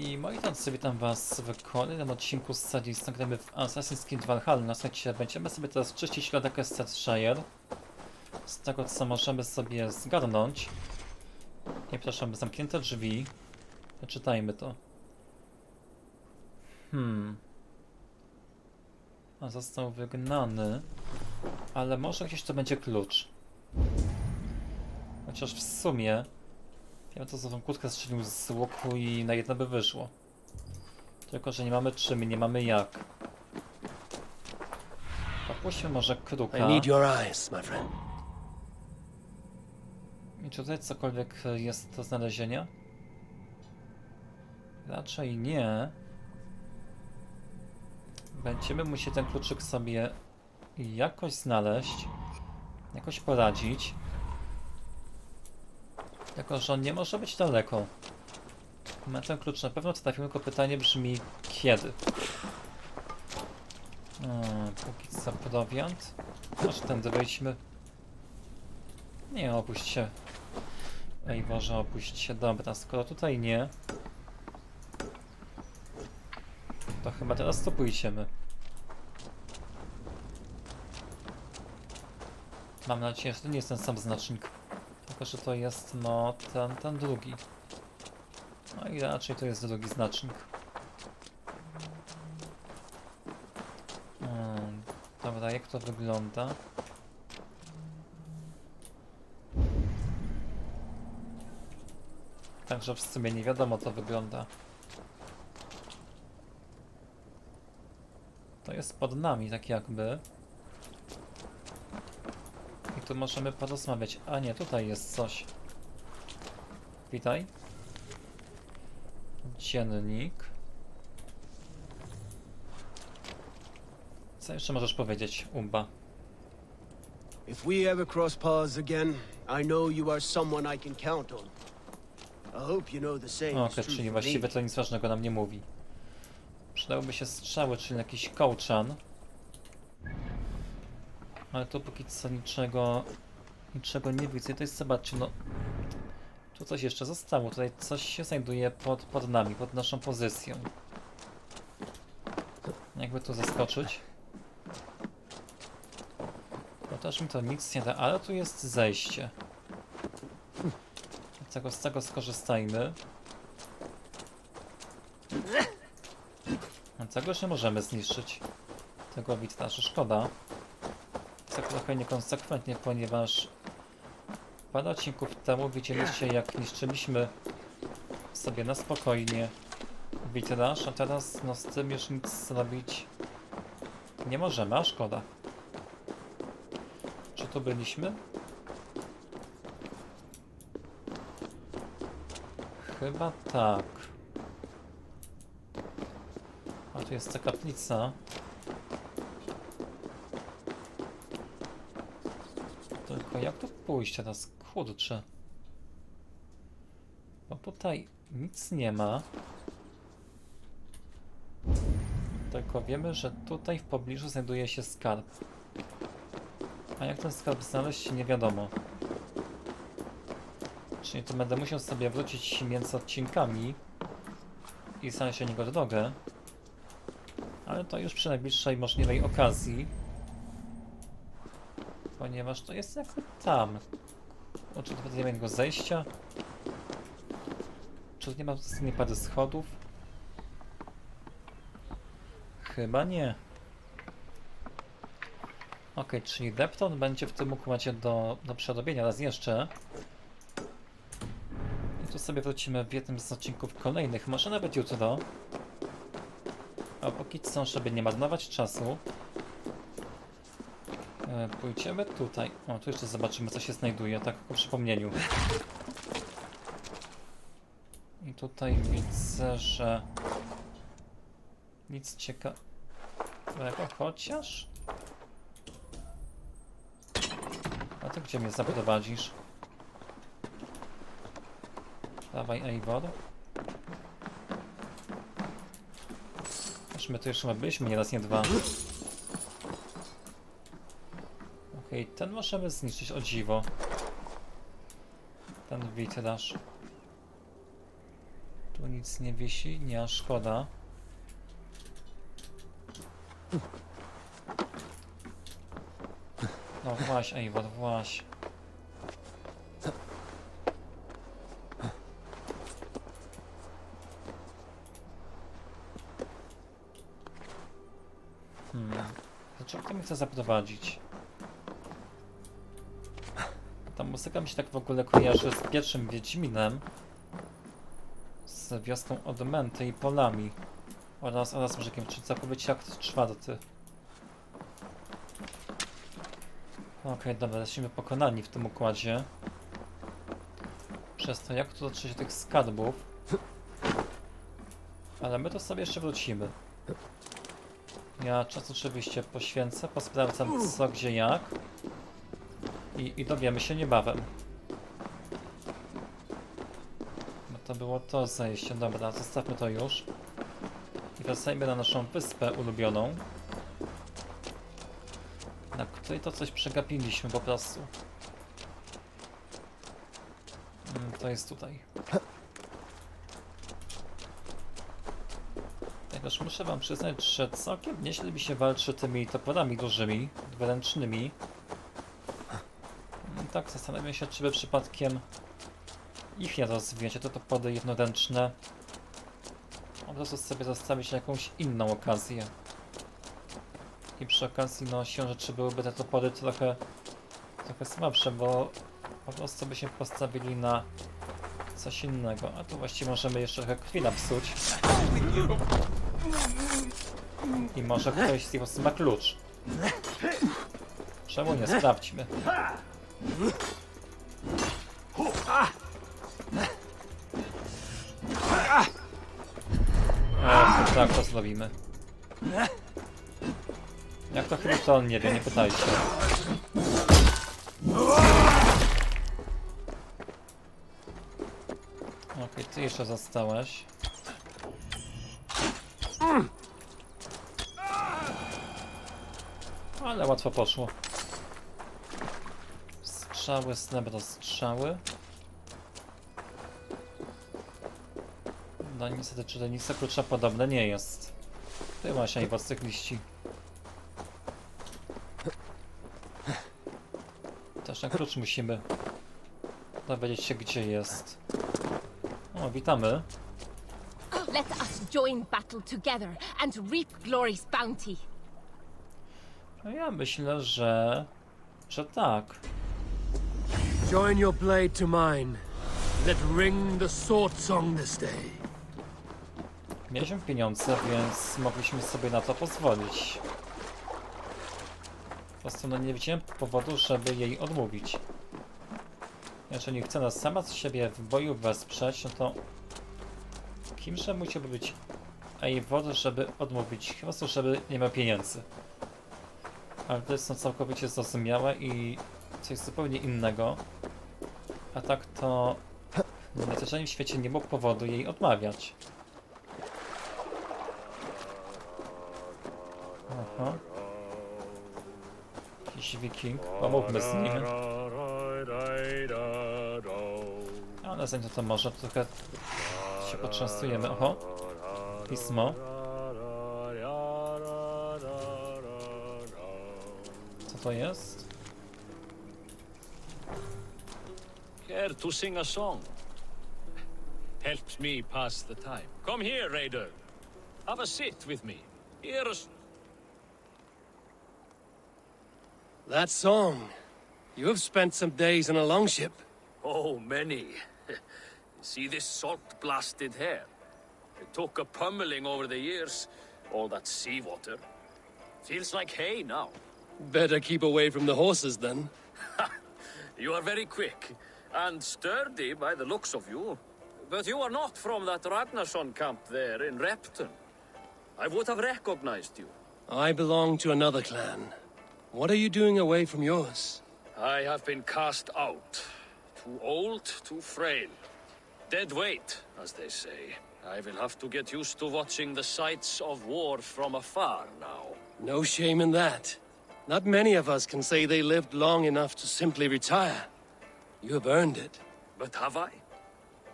I moi drodzy, witam was w kolejnym odcinku z serii Instagramy w Assassin's Creed Valhalla. Na słuchajcie, będziemy sobie teraz czyścić śladek Estetshire. Z tego, co możemy sobie zgarnąć. Nie, przepraszam, zamknięte drzwi. Przeczytajmy to. Hmm. A został wygnany. Ale może gdzieś to będzie klucz. Chociaż w sumie... Ja to za tą kłódkę strzelił z łuku i na jedno by wyszło. Tylko, że nie mamy czym i nie mamy jak. Opuśćmy może kruka. I need your eyes, my friend. I czy tutaj cokolwiek jest do znalezienia? Raczej nie. Będziemy musieli ten kluczyk sobie jakoś znaleźć, jakoś poradzić. Tylko, że on nie może być daleko. Ten klucz na pewno trafimy, tylko pytanie brzmi kiedy. Hmm, póki co prowiant. Może tędy wejdźmy. Nie, opuść się. Ej, Boże, opuść się. Dobra, skoro tutaj nie, to chyba teraz tu pójdziemy. Mam nadzieję, że to nie jest ten sam znacznik. Że to jest, no, ten, ten drugi. No i raczej to jest drugi znacznik. Hmm, dobra, jak to wygląda? Także w sumie nie wiadomo, co wygląda. To jest pod nami, tak jakby. Tu możemy porozmawiać. A nie, tutaj jest coś. Witaj. Dziennik. Co jeszcze możesz powiedzieć, Umba? If we ever cross paths again, I know you are someone I can count on. I hope you know the same O, czyli właściwie to nic ważnego nam nie mówi. Przydałyby się strzały, czyli jakiś kołczan. Ale tu póki co niczego, niczego nie widzę. To jest, zobaczcie, no... Tu coś jeszcze zostało, tutaj coś się znajduje pod, pod nami, pod naszą pozycją. Jakby tu zaskoczyć. No też mi to nic nie da, ale tu jest zejście. Z tego, z tego skorzystajmy. Tego już nie możemy zniszczyć. Tego witrażu szkoda. Tak trochę niekonsekwentnie, ponieważ parę odcinków temu widzieliście jak niszczyliśmy sobie na spokojnie witraż, a teraz no z tym już nic zrobić nie możemy, a szkoda. Czy tu byliśmy? Chyba tak. A tu jest ta kaplica. Tylko jak tu pójść teraz? Kurczę. Bo tutaj nic nie ma. Tylko wiemy, że tutaj w pobliżu znajduje się skarb. A jak ten skarb znaleźć, nie wiadomo. Czyli to będę musiał sobie wrócić między odcinkami i znaleźć o niego drogę. Ale to już przy najbliższej możliwej okazji. Ponieważ to jest jakby tam. O, czy tutaj nie ma innego zejścia? Czy tu nie ma nie pary schodów? Chyba nie. Ok, czyli Depton będzie w tym układzie do, do przerobienia raz jeszcze. I tu sobie wrócimy w jednym z odcinków kolejnych, może nawet jutro. A póki co, żeby nie marnować czasu, pójdziemy tutaj. O, tu jeszcze zobaczymy, co się znajduje, tak po przypomnieniu. I tutaj widzę, że nic ciekawego, chociaż... A ty gdzie mnie zaprowadzisz? Dawaj, Eivor. Aż my tu jeszcze byliśmy, nie raz, nie dwa. Okej, ten możemy zniszczyć, o dziwo. Ten witraż. Tu nic nie wisi, nie, szkoda. No właśnie, Eivor, właśnie. Hmm. Dlaczego to mnie chce zaprowadzić? Muzyka mi się tak w ogóle kojarzy z pierwszym Wiedźminem. Z wioską Odmęty i polami. Oraz, oraz brzegiem, czy całkowicie akt czwarty. Okej, dobra, jesteśmy pokonani w tym układzie. Przez to, jak tu dotrzeć do tych skarbów. Ale my to sobie jeszcze wrócimy. Ja czas oczywiście poświęcę, posprawdzam co, gdzie, jak. I, i dowiemy się niebawem. No to było to zejście. Dobra, zostawmy to już. I wracajmy na naszą wyspę ulubioną. Na której to coś przegapiliśmy po prostu. Mm, To jest tutaj. Też muszę wam przyznać, że całkiem nieźle mi się walczy tymi toporami dużymi, dwuręcznymi. Tak, zastanawiam się, czy by przypadkiem ich nie rozwijać, a to topory jednoręczne po prostu sobie zostawić jakąś inną okazję. I przy okazji, no, siłą rzeczy byłyby te topory trochę, trochę słabsze, bo po prostu byśmy postawili na coś innego. A tu właściwie możemy jeszcze trochę krwi napsuć. I może ktoś z nich ma klucz. Czemu nie? Sprawdźmy. Tak to zrobimy. Jak to chyba to on nie wie, nie pytajcie. Okej, ty jeszcze zostałeś. Ale łatwo poszło. Strzały, srebro, strzały. No niestety czytelnica klucza podobne nie jest. Ty właśnie i cykliści. Też na klucz musimy dowiedzieć się gdzie jest. O, witamy. Let us join battle together and reap glory's bounty. No ja myślę, że... że tak. Join your blade to mine. Let ring the sword song this day. Mieliśmy pieniądze, więc mogliśmy sobie na to pozwolić. Po prostu no nie widziałem powodu, żeby jej odmówić. Jeżeli chce nas sama z siebie w boju wesprzeć, no to kimże musiałby być Eivor, żeby odmówić? Chyba to, żeby nie miał pieniędzy. Ale to jest no całkowicie zrozumiałe i coś zupełnie innego. A tak to na najzwyczajniej w świecie nie było powodu jej odmawiać. Aha. Jakiś wiking. Pomówmy z nim. Ale zanim to, to może trochę się poczęstujemy. Oho. Pismo. Co to jest? To sing a song? Helps me pass the time. Come here, Raider. Have a sit with me. Here's That song. You have spent some days in a longship. oh many. See this salt-blasted hair? It took a pummeling over the years. All that seawater. Feels like hay now. Better keep away from the horses then. You are very quick and sturdy by the looks of you. But you are not from that Ragnarsson camp there in Repton. I would have recognized you. I belong to another clan. What are you doing away from yours? I have been cast out. Too old, too frail. Dead weight, as they say. I will have to get used to watching the sights of war from afar now. No shame in that. Not many of us can say they lived long enough to simply retire. You have earned it. But have I?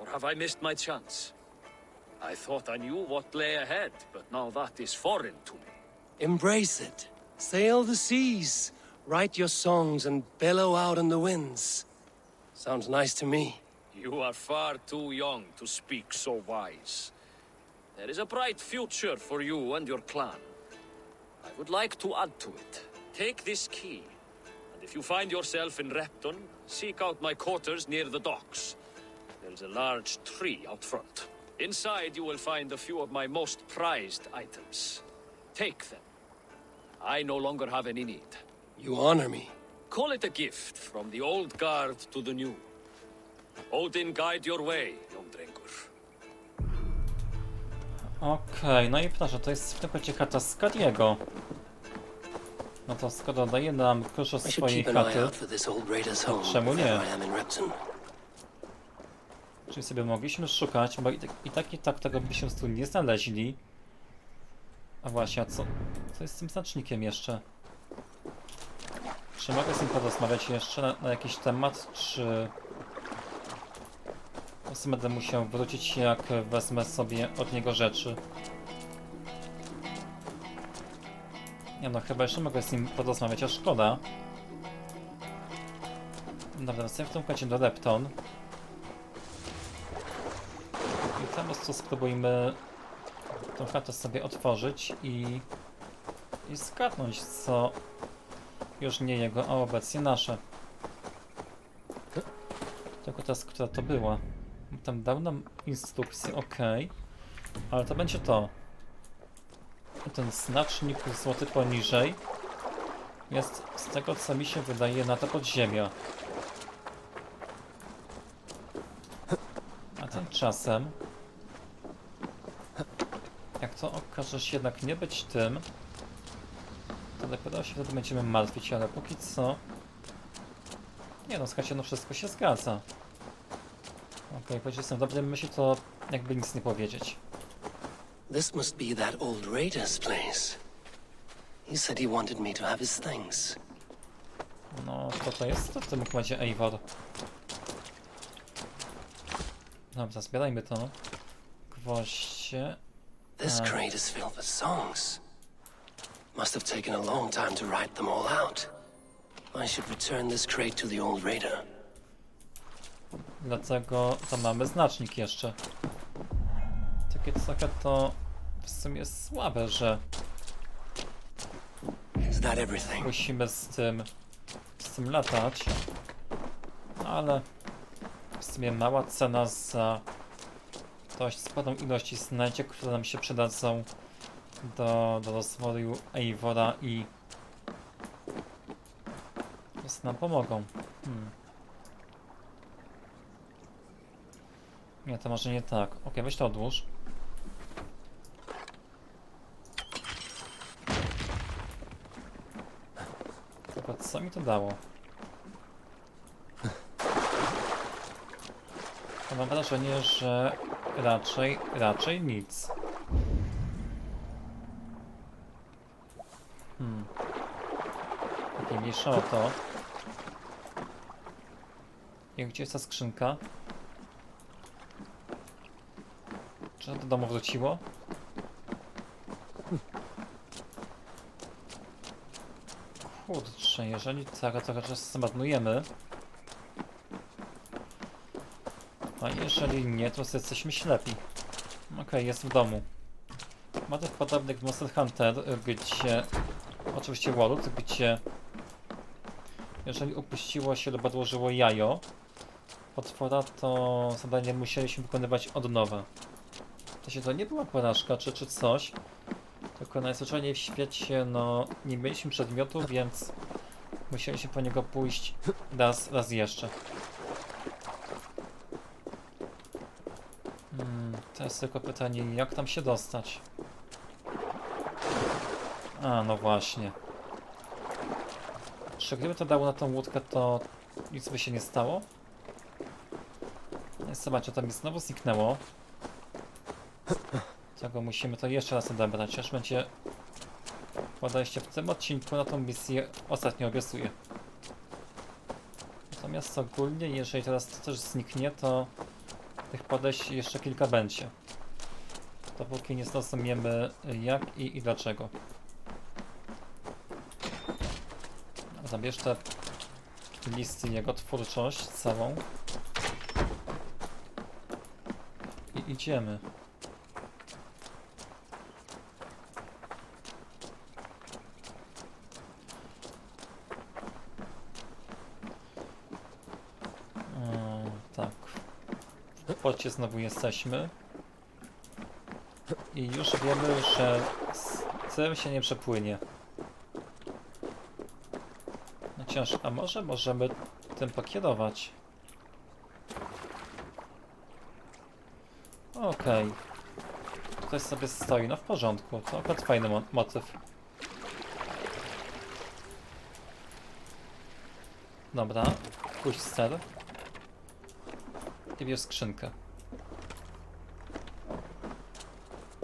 Or have I missed my chance? I thought I knew what lay ahead, but now that is foreign to me. Embrace it. Sail the seas. Write your songs and bellow out in the winds. Sounds nice to me. You are far too young to speak so wise. There is a bright future for you and your clan. I would like to add to it. Take this key, and if you find yourself in Repton, seek out my quarters near the docks. There is a large tree out front. Inside, you will find a few of my most prized items. Take them. I no longer have any need. You honor me. Call it a gift from the old guard to the new. Odin guide your way, young drengur. Okej, no i proszę, to jest w tym momencie chata Skadiego. No to skoro daje nam should swojej chaty, home. Czemu nie? czyli sobie mogliśmy szukać, bo i tak i tak, i tak tego byśmy tu nie znaleźli. A właśnie, a co, co jest z tym znacznikiem jeszcze? Czy mogę z nim porozmawiać jeszcze na, na jakiś temat, czy... Po prostu będę musiał wrócić, jak wezmę sobie od niego rzeczy. Nie no, chyba jeszcze mogę z nim porozmawiać, a szkoda. Dobra, tym momencie do Lepton. I po prostu spróbujmy tą chatę sobie otworzyć i, i zgadnąć, co już nie jego, a obecnie nasze. Tylko teraz, która to była. Tam dał nam instrukcję, ok. Ale to będzie to. Ten znacznik złoty poniżej jest z tego, co mi się wydaje, na to podziemia. A tymczasem, jak to okaże się jednak nie być tym, to dopiero się wtedy będziemy martwić, ale póki co... Nie no, słuchajcie, no wszystko się zgadza. Okej, okay, powiedzieć jestem dobrym myśli, to jakby nic nie powiedzieć. This must be that old raider's place. He said he wanted me to have his things. No, to to jest to w tym układzie Eivor. Dobra, zbierajmy to. Gwoździe. This Uh. crate is filled with songs. Must have taken a long time to write them all out. I should return this crate to the old raider. Dlatego to mamy znacznik jeszcze. Takie to w sumie słabe, że musimy z tym, z tym latać. No ale w sumie mała cena za dość sporą ilość znajdzie, które nam się przydadzą do, do rozwoju Eivora i prostu nam pomogą. Hmm. Nie, to może nie tak. Ok, weź to odłóż. Tylko co mi to dało? Mam wrażenie, że raczej, raczej nic. Hmm. Mniejsza o to. I gdzie jest ta skrzynka? Czy to do domu wróciło? Kurczę, jeżeli tak, trochę czasu zmarnujemy. A jeżeli nie, to jesteśmy ślepi. Okej, jest w domu. Motyw podobny jak Monster Hunter, y, gdzie... Oczywiście Wallet, gdzie... Jeżeli upuściło się lub odłożyło jajo potwora, to zadanie musieliśmy wykonywać od nowa. To się to nie była porażka czy, czy coś, tylko najzwyczajniej w świecie, no, nie mieliśmy przedmiotu, więc musieliśmy po niego pójść raz, raz jeszcze. Hmm, teraz tylko pytanie, jak tam się dostać? A, no właśnie. Czy gdyby to dało na tą łódkę, to nic by się nie stało? Zobaczcie, to mi znowu zniknęło. Tego musimy to jeszcze raz odebrać, aż będzie podejście w tym odcinku na tą misję ostatnio obiecuję. Natomiast ogólnie, jeżeli teraz to też zniknie, to tych podejść jeszcze kilka będzie. Dopóki nie zrozumiemy jak i, i dlaczego. Zabierz te listy, jego twórczość całą. I idziemy. Mm, tak. W porcie znowu jesteśmy. I już wiemy, że cer się nie przepłynie. No ciężko. A może możemy tym pokierować? Okej. Tutaj sobie stoi, no w porządku. To akurat fajny mo motyw. Dobra, puść ster. I bierz skrzynkę.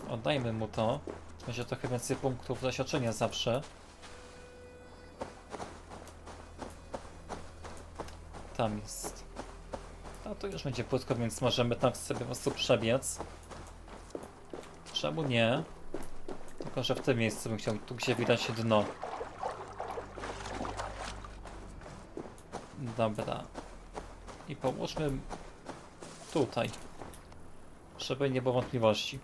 Oddajmy mu to. Będzie trochę więcej punktów doświadczenia zawsze. Tam jest. No to już będzie płytko, więc możemy tak sobie po prostu przebiec. Czemu nie? Tylko, że w tym miejscu bym chciał, tu gdzie widać dno. Dobra. I połóżmy tutaj. Żeby nie było wątpliwości.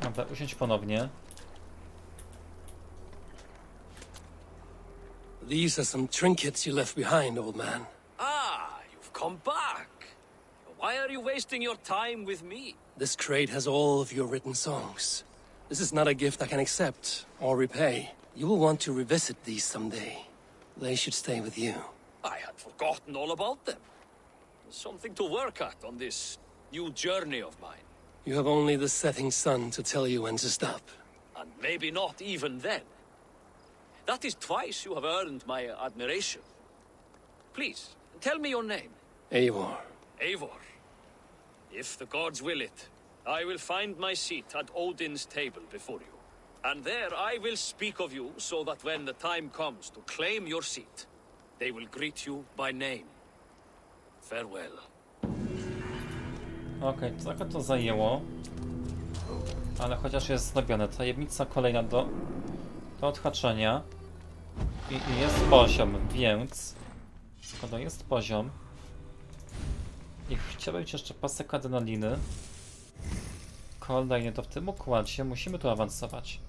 Dobra, usiądź ponownie. These are some trinkets you left behind, old man. Ah, you've come back. Why are you wasting your time with me? This crate has all of your written songs. This is not a gift I can accept or repay. You will want to revisit these someday. They should stay with you. I had forgotten all about them. Something to work at on this new journey of mine. You have only the setting sun to tell you when to stop. And maybe not even then. That is twice you have earned my admiration. Please, tell me your name. Eivor, Eivor. If the gods will it, I will find my seat at Odin's table before you. And there I will speak of you so that when the time comes to claim your seat, they will greet you by name. Farewell. Okej, trochę to zajęło. Ale chociaż jest zrobione. Tajemnica kolejna do, do odhaczenia. I, I jest poziom, więc... Skoro jest poziom... I chciałbym ci jeszcze pasek adrenaliny. Kolejnie to w tym układzie musimy tu awansować.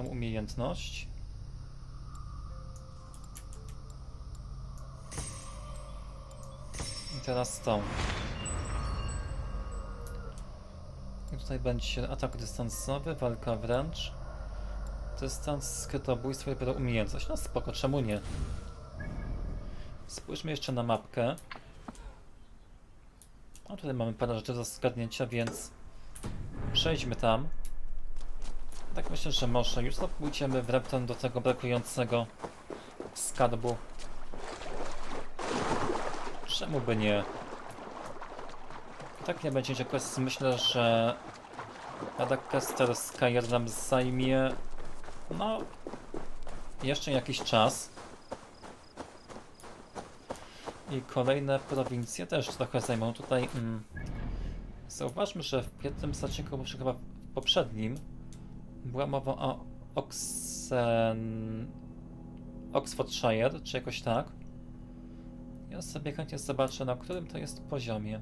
Tą umiejętność. I teraz tą. I tutaj będzie atak dystansowy, walka wręcz. Dystans, skrytobójstwo i dopiero umiejętność. No spoko, czemu nie? Spójrzmy jeszcze na mapkę. A tutaj mamy parę rzeczy do zgadnięcia, więc przejdźmy tam. Tak myślę, że może już pójdziemy w repton do tego brakującego skarbu. Czemu by nie? Tak nie będzie quest. Myślę, że Madagascar Skyer nam zajmie no jeszcze jakiś czas. I kolejne prowincje też trochę zajmą. Tutaj mm, zauważmy, że w pierwszym odcinku, chyba w poprzednim, była mowa o Oxen... Oxfordshire, czy jakoś tak. Ja sobie chętnie zobaczę, na którym to jest poziomie.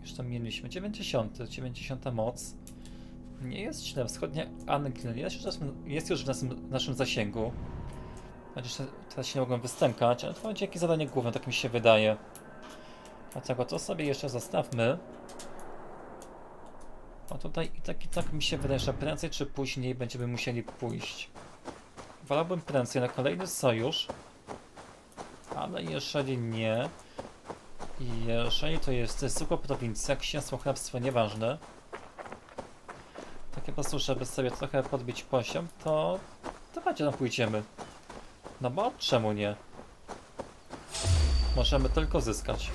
Już tam mieliśmy 90, 90 moc. Nie jest źle, wschodnia Anglia jest już, jest już w naszym, naszym zasięgu. Chociaż te- teraz się nie mogłem wystękać, ale to będzie jakieś zadanie główne, tak mi się wydaje. Dlatego to sobie jeszcze zostawmy. Tutaj i tak i tak mi się wydaje, że prędzej czy później będziemy musieli pójść. Wolałbym prędzej na kolejny sojusz. Ale jeżeli nie, jeżeli to jest zwykła prowincja, księstwo, hrabstwo, nieważne, takie po prostu, żeby sobie trochę podbić poziom, to dawajcie tam pójdziemy. No bo czemu nie? Możemy tylko zyskać.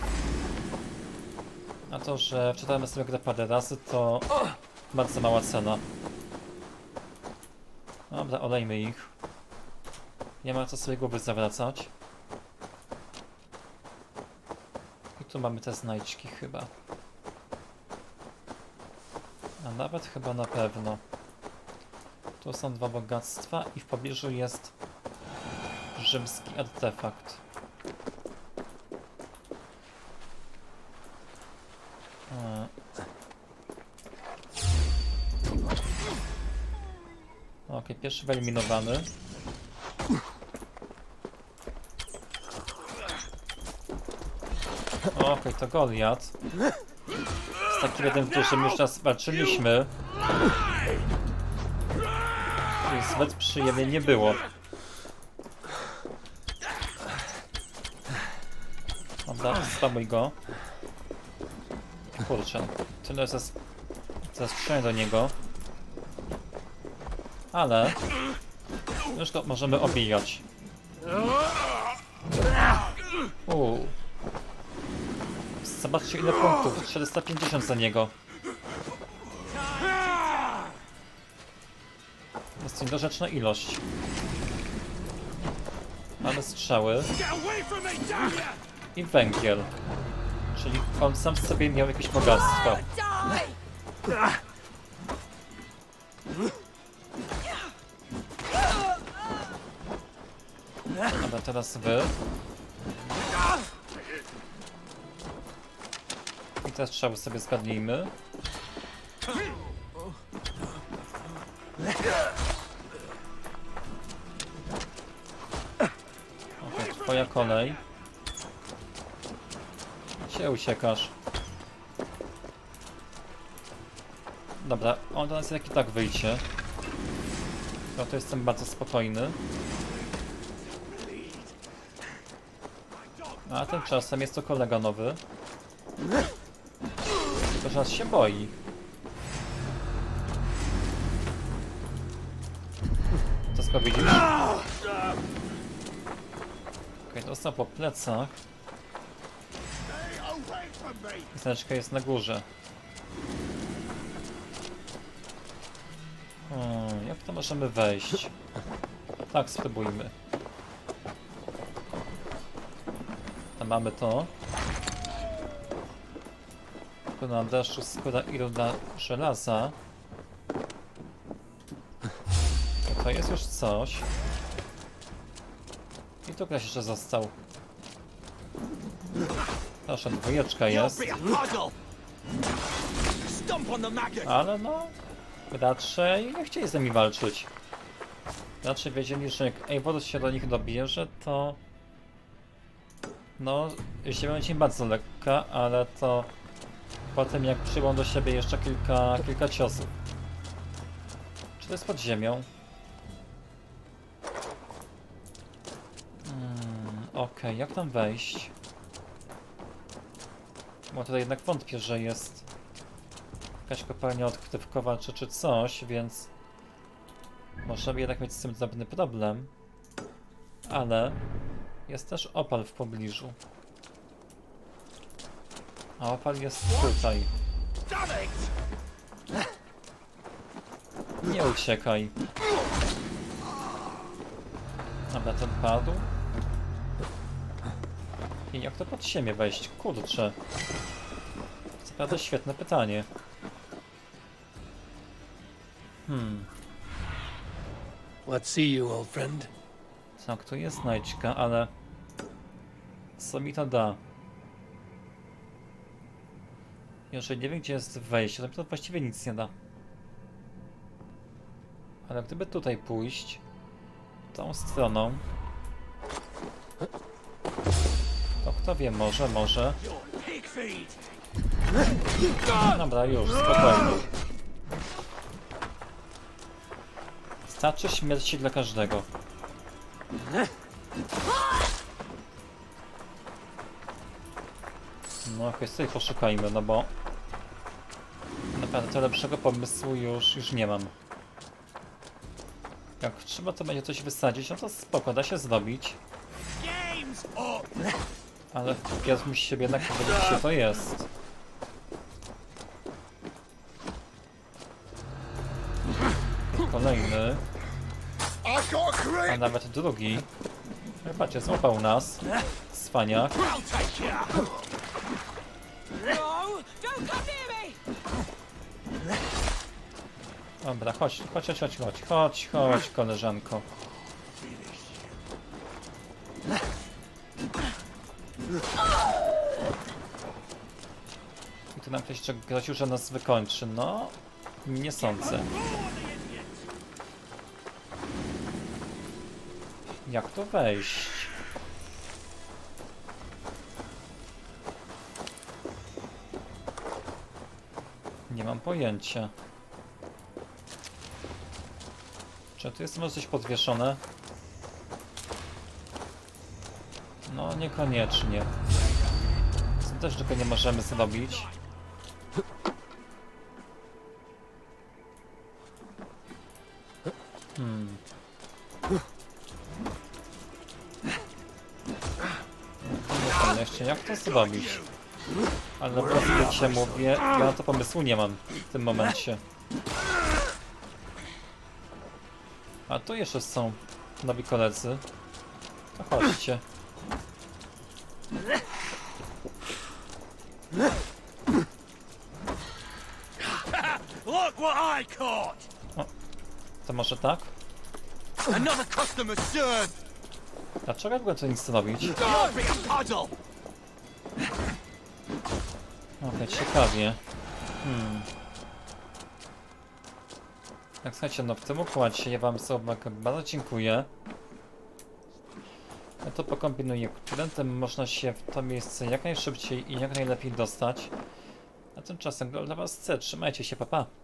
A to, że wczytałem sobie grę parę razy, to bardzo mała cena. Dobra, olejmy ich. Nie ma co sobie głowy zawracać. I tu mamy te znajdźki chyba. A nawet chyba na pewno. Tu są dwa bogactwa i w pobliżu jest rzymski artefakt. Pierwszy wyeliminowany. Okej, to Goliat. Z takim jednym dużym już raz walczyliśmy. Zbyt przyjemnie nie było. Dobra, spamuj go. Kurczę, tyle zas... zastrzałem do niego. Ale... Już go możemy obijać. Uuu. Zobaczcie ile punktów. 450 za niego. Jest to niedorzeczna ilość. Mamy strzały. I węgiel. Czyli on sam w sobie miał jakieś bogactwo. Teraz wy. I te strzały sobie zgadnijmy. Okej, twoja kolej. Gdzie uciekasz? Dobra, on do nas jak i tak wyjdzie. No to jestem bardzo spokojny. A tymczasem jest to kolega nowy. Tylko, nas się boi. To skoro widzisz? Okej, dostał po plecach. Znaczka jest na górze. Hmm, jak to możemy wejść? Tak, spróbujmy. Mamy to. Tu na deszczu skóra i ruda żelaza. To jest już coś. I tu ktoś jeszcze został. Proszę, dwójeczka jest. Ale no, raczej nie chcieli z nami walczyć. Raczej wiedzieli, że jak Eivor się do nich dobierze, to... No, ziemia będzie im bardzo lekka, ale to... Potem jak przyjmą do siebie jeszcze kilka, kilka ciosów. Czy to jest pod ziemią? Hmm, Okej, jak tam wejść? Bo tutaj jednak wątpię, że jest jakaś kopalnia odkrywkowa czy, czy coś, więc możemy jednak mieć z tym drobny problem. Ale jest też opal w pobliżu. A opal jest tutaj. Nie uciekaj. Dobra, ten padł. I jak to pod ziemię wejść? Kurczę. Naprawdę świetne pytanie. Hmm, What see you, old friend? Tak, tu jest znajdźka, ale... Co mi to da? Jeżeli nie wiem, gdzie jest wejście, to mi to właściwie nic nie da. Ale gdyby tutaj pójść... Tą stroną... To kto wie, może, może... Dobra, już, spokojnie. Starczy śmierci dla każdego. No okej, sobie poszukajmy, no bo... Naprawdę lepszego pomysłu już, już nie mam. Jak trzeba to będzie coś wysadzić, no to spoko, da się zrobić. Ale wpierw musi się jednak powiedzieć, gdzie to jest. A nawet drugi. Patrzcie, złapał nas. Cwaniak. Dobra, chodź, chodź, chodź, chodź, chodź, chodź, chodź, koleżanko. I tu nam ktoś groził, że nas wykończy. No, nie sądzę. Jak tu wejść? Nie mam pojęcia. Czy tu jest może coś podwieszone? No, niekoniecznie. Co też tego nie możemy zrobić. Jak to zrobić. Ale po prostu jak się mówię, ja na to pomysłu nie mam w tym momencie. A tu jeszcze są nowi koledzy. To chodźcie. Look what I caught! To może tak? Another customer served! Dlaczego w ogóle to nic robić? You'll be a puzzle! Okej, ciekawie. Hmm. Tak, słuchajcie, no w tym układzie ja wam uwagę bardzo dziękuję. Ja to pokombinuję, którędy można się w to miejsce jak najszybciej i jak najlepiej dostać. A tymczasem dla was C, trzymajcie się, papa. Pa.